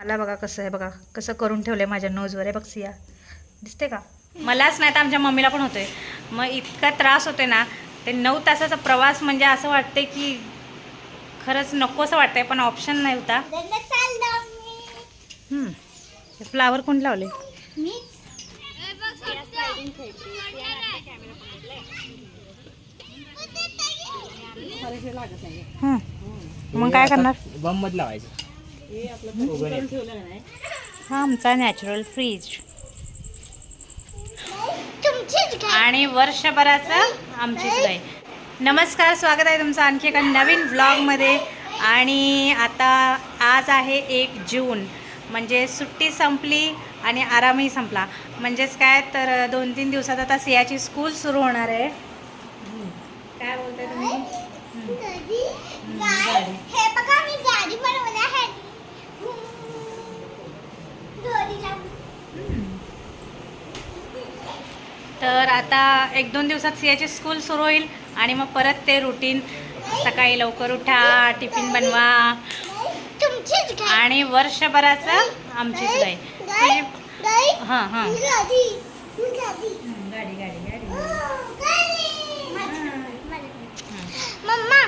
मला बघा कसं आहे बघा कसं करून ठेवलं आहे माझ्या नोजवर आहे बघ सिया. दिसते का? मलाच नाही तर आमच्या मम्मीला पण होतोय. मग इतका त्रास होतोय ना ते नऊ तासाचा प्रवास म्हणजे असं वाटतंय की खरंच नको असं वाटतंय पण ऑप्शन नाही होता. फ्लावर कोण लावले? मग काय करणार? बम मध लावायचं. हा आमचा नॅचरल फ्रीज आणि वर्षभराचं आमचीच गाय नमस्कार स्वागत आहे तुमचं आणखी एका नवीन व्लॉगमध्ये आणि आता आज आहे एक जून. म्हणजे सुट्टी संपली आणि आरामही संपला. म्हणजेच काय तर दोन तीन दिवसात आता सियाची स्कूल सुरू होणार आहे. काय बोलताय तुम्ही गाडी. हे बघा मी गाडी बनवली आहे दोरी लावून. तर आता एक दोन दिवसात सियाची स्कूल सुरू होईल आणि मग परत ते रुटीन सकाळी लवकर उठा टिफिन बनवा. आणि वर्षभराचं आमचीच गाय हां हां. गाडी गाडी गाडी गाडी गाडी गाडी. मम्मा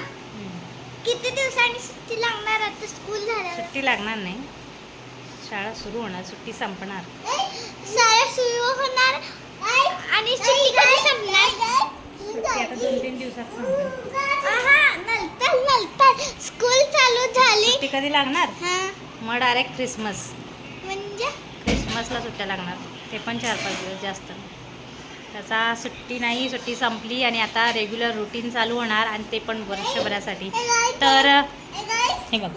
किती दिवसांनी सुट्टी लागणार? आता स्कूल झाल्यावर. सुट्टी लागणार नाही. शाळा सुरू होणार सुट्टी संपणार. शाळा सुरू होणार आणि सुट्टी कधी संपणार? सुट्टी आता दोन तीन दिवसात स्कूल चालू झाली. सुट्टी कधी लागणार? हा. मग डायरेक्ट क्रिसमस म्हणजे? क्रिसमसला सुट्ट्या लागणार. ते पण चार पाच दिवस जास्त. त्याचा सुट्टी नाही सुट्टी संपली आणि आता रेग्युलर रुटीन चालू होणार आणि ते पण वर्षभरासाठी. तर हे बघ.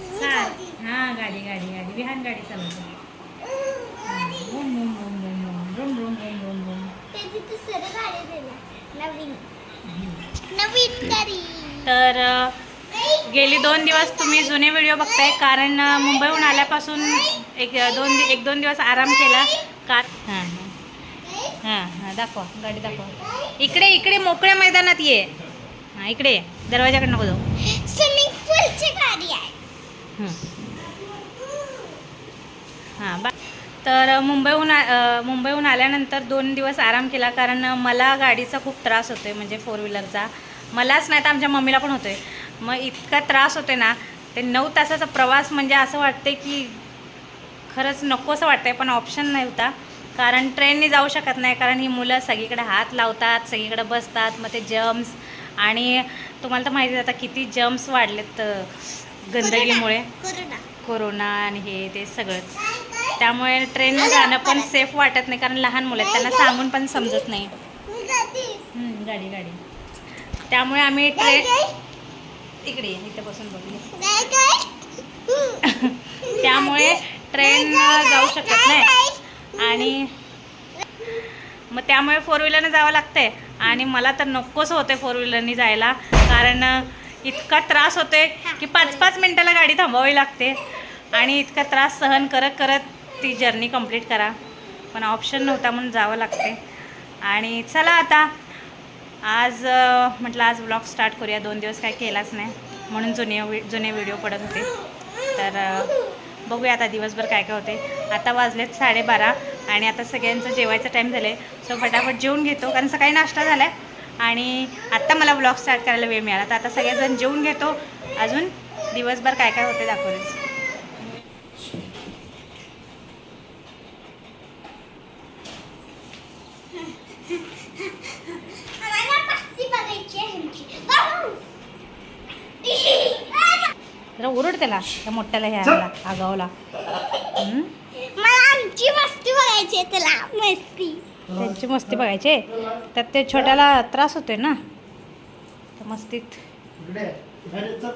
हां गाडी गाडी गाडी. विहान गाडी चालवते. त्याची दुसरं गाडी दिला नवीन. नवीन गाडी. तर गेली दोन दिवस तुम्ही जुने व्हिडिओ बघताय कारण मुंबईहून आल्यापासून एक दोन एक दोन दिवस आराम केला. कार हां हां. हां हां दाखवा गाडी दाखवा. इकडे इकडे मोकळ्या मैदानात ये. हां इकडे. दरवाजाकडे नको जाऊ. स्विमिंग पूलची गाडी आहे. हं. बा तर मुंबईहून मुंबईहून आल्यानंतर दोन दिवस आराम केला कारण मला गाडीचा खूप त्रास होतो आहे म्हणजे फोर व्हीलरचा मलाच नाही तर आमच्या मम्मीला पण होतो आहे मग इतका त्रास होतो ना ते नऊ तासाचा प्रवास म्हणजे असं वाटते की खरंच नको असं वाटतंय पण ऑप्शन नाही होता कारण ट्रेनने जाऊ शकत नाही कारण ही मुलं सगळीकडे हात लावतात सगळीकडे बसतात मग ते जम्स आणि तुम्हाला तर माहिती आहे आता किती जम्स वाढलेत गंदगीमुळे. कोरोना. कोरोना आणि हे ते सगळंच त्यामुळे ट्रेन जाणं पण सेफ वाटत नाही कारण लहान मुलं आहेत त्यांना सांगून पण समजत नाही. गाडी गाडी. त्यामुळे आम्ही ट्रेन इकडे इथे बसून बघूया. त्यामुळे ट्रेन जाऊ शकत नाही. आणि मग त्यामुळे फोर व्हीलरने जावं लागतंय. आणि मला तर नकोच होते फोर व्हीलरनी जायला कारण इतका त्रास होतोय की पाच पाच मिनटाला गाडी थांबावी लागते. आणि इतका त्रास सहन करत करत ती जर्नी कंप्लीट करा. पण ऑप्शन नव्हता म्हणून जावं लागते आणि चला आता आज म्हटलं आज ब्लॉग स्टार्ट करूया. दोन दिवस काय केलाच नाही. म्हणून जुने वि- जुने व्हिडिओ पडत होते. तर बघूया आता दिवसभर काय काय होते. आता वाजलेत साडेबारा आणि आता सगळ्यांचं जेवायचं टाईम झालं आहे सो फटाफट जेवून घेतो कारण सकाळी नाश्ता झाला आहे आणि आत्ता मला ब्लॉग स्टार्ट करायला वेळ मिळाला. तर आता सगळेजण जेवून घेतो. अजून दिवसभर काय काय होते दाखवतेच आम्हाला पस्ती बघायची आहे ह्यांची. बाबू. जरा उरड त्याला त्या मोठ्याला ह्याला आगावला? मला आमची मस्ती बघायची आहे तुला मस्ती. त्यांची मस्ती बघायची त्यात ते छोट्याला त्रास होतोय ना? त्या मस्तीत. इकडे बाहेर.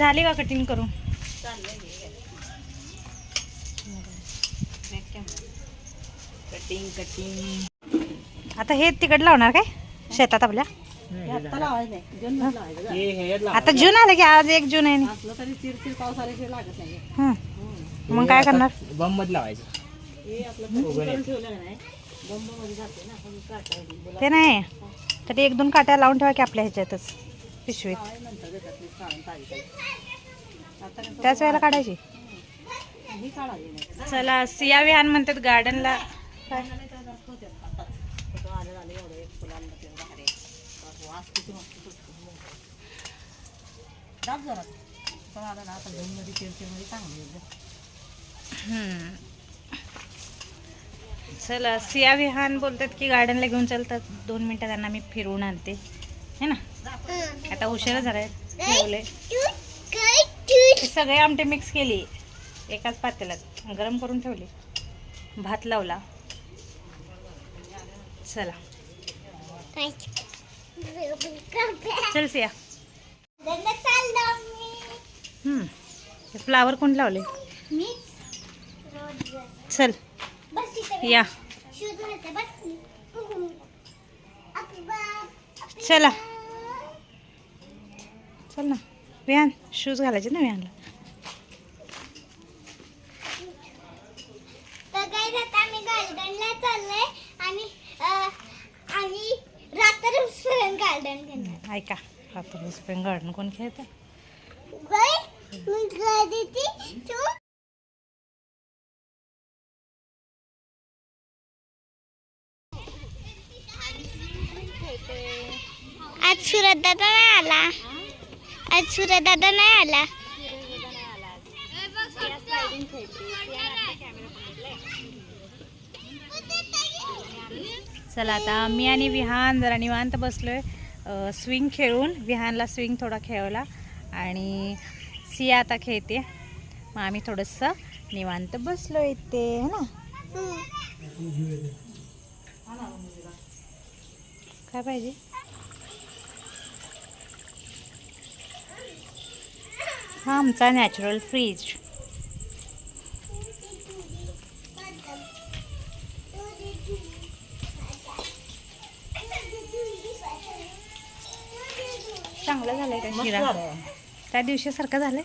झाली का कटिंग करून? कटिंग कटिंग आता हे तिकड लावणार काय? शेतात आपल्या? आता लावायचं जून लावायचं हे आलं की आज एक जून आहे हं. मग काय करणार? लावायचं. हे बंब काटायची ते नाही. तरी एक दोन काट्या लावून ठेवा की आपल्या ह्याच्यातच. पिशवीत त्याच वेळेला काढायची ही चला सिया विहान म्हणतात गार्डनला. चला सिया विहान बोलतात की गार्डनला घेऊन चालतात दोन मिनटं त्यांना मी फिरवून आणते है ना? आता उशिरा झालाय. ठेवले सगळे आमटे मिक्स केली. एकाच पातेल्यात. गरम करून ठेवली. भात लावला. चला. चल सिया. फ्लावर कोण लावले? चल. या. चला. चल ना. विहान शूज घालायचे ना विहानला करणार ऐका. स्प्रिंग गार्डन कोण खेळतं आज सुरत दादा नाही आला. आज सुरत दादा नाही आला. चला आता मी आणि विहान जरा निवांत बसलोय. स्विंग खेळून. विहानला स्विंग थोडा खेळवला. आणि सिया आता खेळते. मग आम्ही थोडंसं निवांत बसलो इथे है ना? काय पाहिजे? हा आमचा नॅचरल फ्रीज चांगलं झालंय का शिरा? त्या दिवशी सारखं झालंय?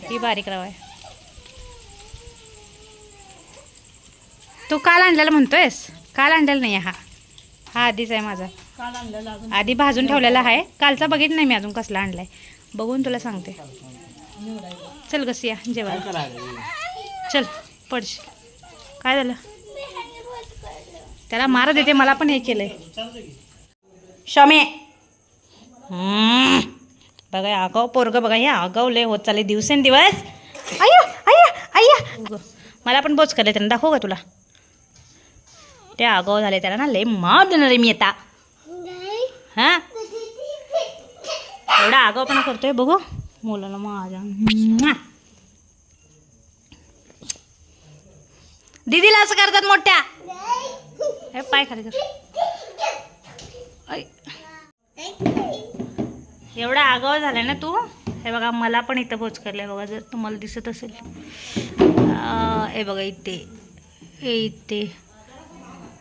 ती बारीक रवा आहे. तू काल आणलेला म्हणतोयस? काल आणलेला नाही हा. हा आधीच आहे माझा. काल आणलेलं अजून. आधी भाजून ठेवलेला आहे. कालचा बघित नाही मी अजून कसला आणलाय. बघून तुला सांगते. चल गं सिया जेवायला. चल पडश. काय झालं? त्याला मार देते मला पण हे केलंय. शमे. हम्म. बघा हे आगाव पोरग बघा हे आगाव लय होत चालले दिवसेंदिवस. अय्या अय्या अय्या. मला पण बोच करले त्यानं दाखवू का तुला. ते आगाव झाले त्याला ना लय मार देणार आहे मी आता. हां? एवढा आगावपणा करतोय बघू. मुलाला माझ्या. दीदीला असं करतात मोठ्या. हे पाय खाली कर. एवढा आगाव झालाय ना तू? हे बघा मला पण इथं बोच करलंय बघा जर तुम्हाला दिसत असेल. हे बघा इथे. हे इथे.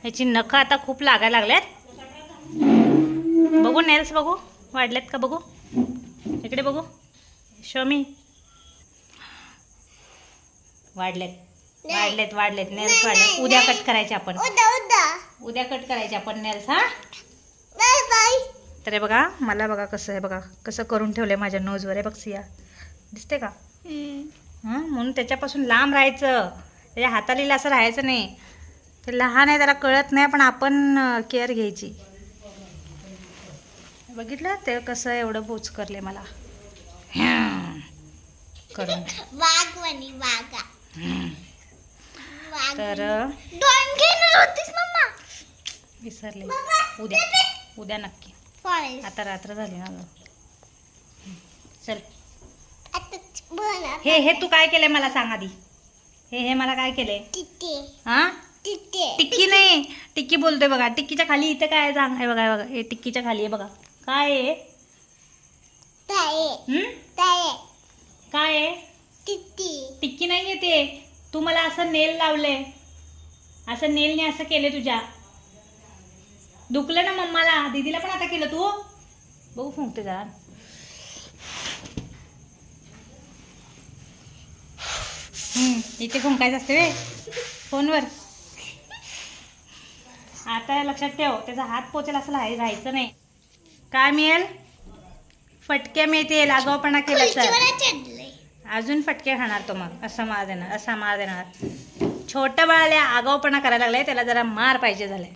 ह्याची नखं आता खूप लागायला लागल्यात. बघू नेल्स बघू. वाढल्यात का बघू? इकडे बघू. शमी वाढलेत. वाढलेत वाढलेत. नेल्स वाढलेत. उद्या कट करायचे आपण. उदा उदा उद्या कट करायचे आपण नेल्स हा? तर हे बघा मला बघा कसं आहे बघा कसं करून ठेवलंय माझ्या नोजवर आहे बघ सिया. दिसते का? हां म्हणून त्याच्यापासून लांब राहायचं. त्याच्या हातालीला असं राहायचं नाही. ते लहान आहे त्याला कळत नाही पण आपण केअर घ्यायची. बघितलं? ते कसं एवढं बोच करले मला. करून तर विसरले. उद्या. उद्या नक्की. आता रात्र झाली ना. चल. हे हे तू काय केलंय मला सांग आधी. हे हे मला काय केलंय? तिथे हा? टिक्की. नाही. टिक्की बोलतोय बघा. टिक्कीच्या खाली इथं काय आहे सांग. हे बघा बघा. हे टिक्कीच्या खाली आहे बघा. काय आहे? हम्म? काय? आहे? टिक्की. नाही आहे ते. तू मला असं नेल लावले असं नेलने असं केले तुझ्या. दुखलं ना मम्माला. दीदीला पण आता केलं तू. बघू फुंकते जरा. हम्म, इथे फुंकायचं असते वे. फोनवर. आता लक्षात ठेव त्याचा हात पोचेल असं राहाय- राहायचं नाही. काय मिळेल? फटके मिळतील आगाऊपणा केला तर. अजून फटके खाणार तो मग असा मार देणार असा मार देणार. छोट्या बाळाला आगाऊपणा करायला लागलाय त्याला जरा मार पाहिजे झालाय.